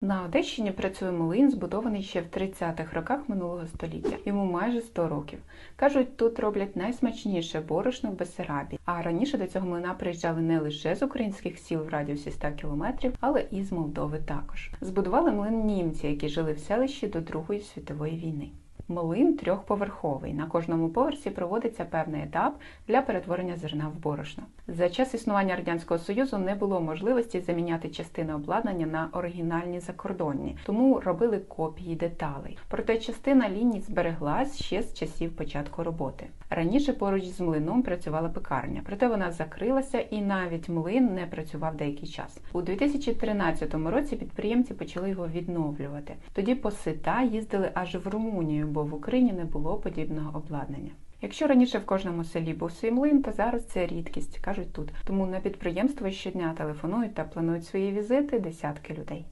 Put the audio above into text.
На Одещині працює млин, збудований ще в 30-х роках минулого століття. Йому майже 100 років. Кажуть, тут роблять найсмачніше борошно в Бесарабі. А раніше до цього млина приїжджали не лише з українських сіл в радіусі 100 кілометрів, але і з Молдови також. Збудували млин німці, які жили в селищі до Другої світової війни. Млин трьохповерховий. На кожному поверсі проводиться певний етап для перетворення зерна в борошно. За час існування радянського союзу не було можливості заміняти частини обладнання на оригінальні закордонні, тому робили копії деталей. Проте частина ліній збереглась ще з часів початку роботи. Раніше поруч з млином працювала пекарня, проте вона закрилася і навіть млин не працював деякий час. У 2013 році підприємці почали його відновлювати. Тоді по сита їздили аж в Румунію, бо в Україні не було подібного обладнання. Якщо раніше в кожному селі був свій млин, то зараз це рідкість, кажуть тут. Тому на підприємство щодня телефонують та планують свої візити десятки людей.